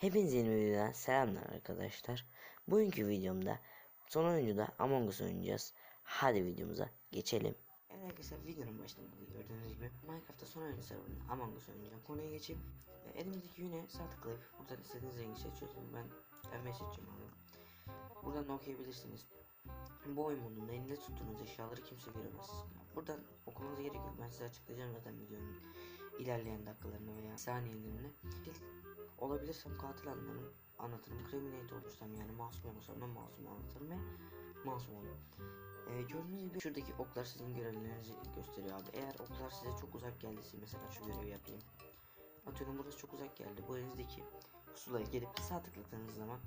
Hepinize yeni videodan selamlar arkadaşlar. Bugünkü videomda son oyuncuda Among Us oynayacağız. Hadi videomuza geçelim. Evet arkadaşlar videonun başında gördüğünüz gibi Minecraft'ta son oyuncu serverında Among Us oynayacağım. Konuya geçeyim. Elimizdeki yine sağ tıklayıp buradan istediğiniz rengi seçiyorsunuz. Ben pembe seçeceğim. Buradan da okuyabilirsiniz. Bu oyun modunda elinde tuttuğunuz eşyaları kimse göremez. Buradan okumanıza gerek. Ben size açıklayacağım zaten videonun ilerleyen dakikalarını veya saniyelerini. Olabilirsem katil anlarım, anlatırım. Criminate olursam yani masum olursam ben masum anlatırım ve masum olurum. Ee, gördüğünüz gibi şuradaki oklar sizin görevlerinizi gösteriyor abi. Eğer oklar size çok uzak geldiyse mesela şu görevi yapayım. Atıyorum burası çok uzak geldi. Bu elinizdeki pusulaya gelip sağ tıkladığınız zaman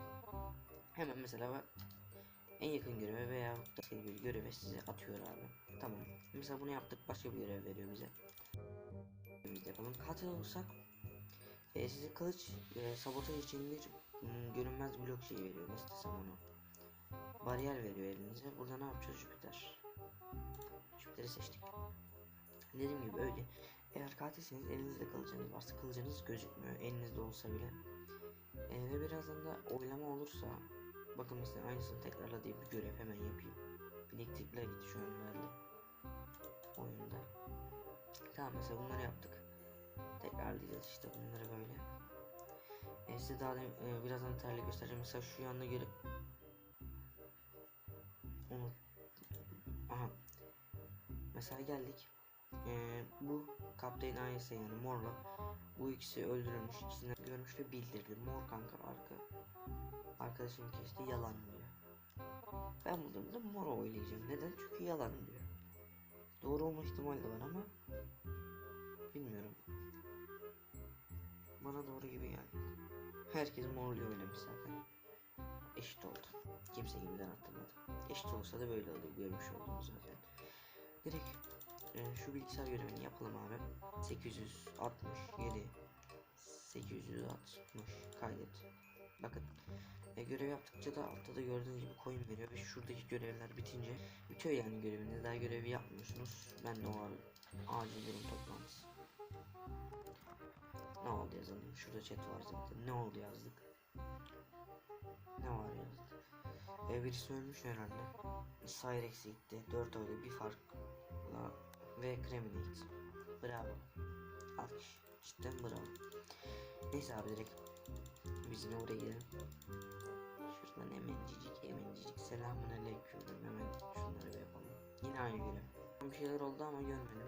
hemen mesela en yakın göreve veya bir göreve size atıyor abi. Tamam. Mesela bunu yaptık başka bir görev veriyor bize. Biz de. Katil olursak e, size kılıç e, sabotaj için bir mm, görünmez blok şeyi veriyor. Nasıl desem onu. Bariyer veriyor elinize. Burada ne yapacağız Jüpiter? Jüpiter'i seçtik. Dediğim gibi öyle. Eğer katilseniz elinizde kılıcınız varsa kılıcınız gözükmüyor. Elinizde olsa bile. E, ve birazdan da oylama olursa bakın mesela aynısını tekrarla diye bir görev hemen yapayım. Elektrikler gitti şu an herhalde. Oyunda. Tamam mesela bunları yaptık. Tekrarlayacağız işte bunları böyle. E, size daha da e, birazdan terli göstereceğim. Mesela şu yanda göre onu aha mesela geldik. E, bu Kaptan AS yani Mor'la bu ikisi öldürülmüş. İkisini görmüş ve bildirdi. Mor kanka arka arkadaşım kesti yalan diyor. Ben bu durumda Mor'u oynayacağım. Neden? Çünkü yalan diyor. Doğru olma ihtimali de var ama bilmiyorum. Bana doğru gibi geldi. Herkes morlu oynamış zaten. Eşit oldu. Kimse gibiden atamadı. Eşit olsa da böyle olur. Görmüş oldunuz zaten. Direkt e, şu bilgisayar görevini yapalım abi. 867 860 kaydet. Bakın e, görev yaptıkça da altta da gördüğünüz gibi coin veriyor ve şuradaki görevler bitince bitiyor yani göreviniz. Daha görevi yapmıyorsunuz. Ben de o an acil durum toplantısı. Oldu yazalım. Şurada chat var zaten. Ne oldu yazdık. Ne var yazdık. E, birisi ölmüş herhalde. Cyrex gitti. 4 öyle bir farkla ve Creminate. Bravo. Alkış. Cidden bravo. Neyse abi direkt biz yine oraya gidelim. Şuradan hemencicik hemencicik selamun aleyküm hemen şunları yapalım. Yine aynı görev. Bir şeyler oldu ama görmedim.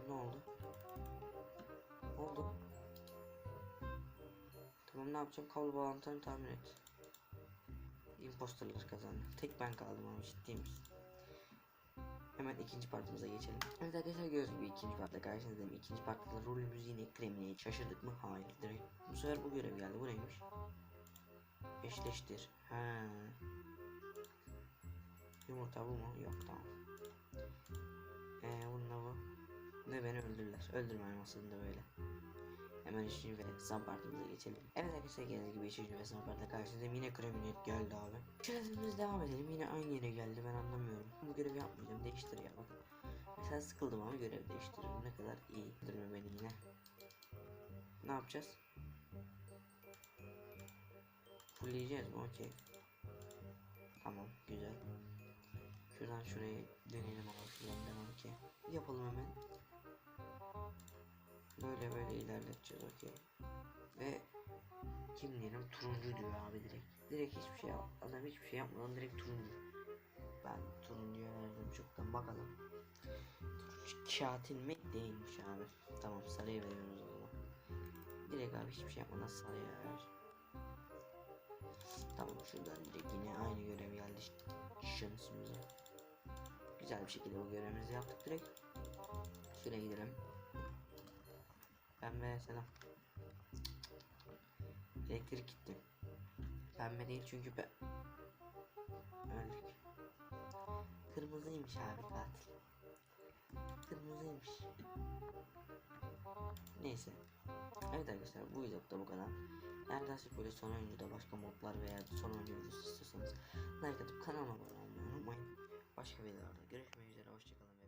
Tamam ne yapacağım? Kablo bağlantılarını tamir et. Imposterlar kazandı. Tek ben kaldım ama ciddi? Hemen ikinci partımıza geçelim. Evet arkadaşlar gördüğünüz gibi ikinci partta karşınızdayım. İkinci partta da rolümüz yine Kremli'ye şaşırdık mı? Hayır direkt. Bu sefer bu görev geldi. Bu neymiş? Eşleştir. Ha. Yumurta bu mu? Yok tamam. Ee bununla bu. Ve beni öldürürler. Öldürme masasında böyle. Hemen üçüncü ve son partimize geçelim. Evet arkadaşlar geldiğiniz gibi üçüncü ve son partta karşınızdayım. Yine Kreminet geldi abi. Şöyle devam edelim. Yine aynı yere geldi ben anlamıyorum. Bu görevi yapmayacağım. Değiştir ya. Mesela sıkıldım ama görev değiştiririm. Ne kadar iyi. Öldürme beni yine. Ne yapacağız? Fullleyeceğiz mi? Okey. Tamam güzel. Şuradan şuraya deneyelim ama şuradan devam ki. Yapalım hemen. Böyle böyle ilerleteceğiz okey. Ve kim diyelim turuncu diyor abi direkt. Direkt hiçbir şey. Adam hiçbir şey yapmadan direkt turuncu. Ben turuncuya verdim çoktan bakalım. Turuncu katil mi değilmiş abi. Tamam sarıya veriyoruz o zaman. Direkt abi hiçbir şey yapmadan sarıya ver. Tamam şuradan direkt yine aynı görev geldi şansımıza. Güzel bir şekilde bu görevimizi yaptık direkt. Şuraya gidelim. Pembe selam. Elektrik gitti. Pembe değil çünkü be... Öldük. Kırmızıymış abi katil. Kırmızıymış. Neyse. Evet arkadaşlar bu videoda bu kadar. Eğer daha çok böyle son oyuncuda başka modlar veya son oyuncu videosu istiyorsanız like atıp kanalıma abone olmayı unutmayın. Başka videolarda görüşmek üzere hoşçakalın.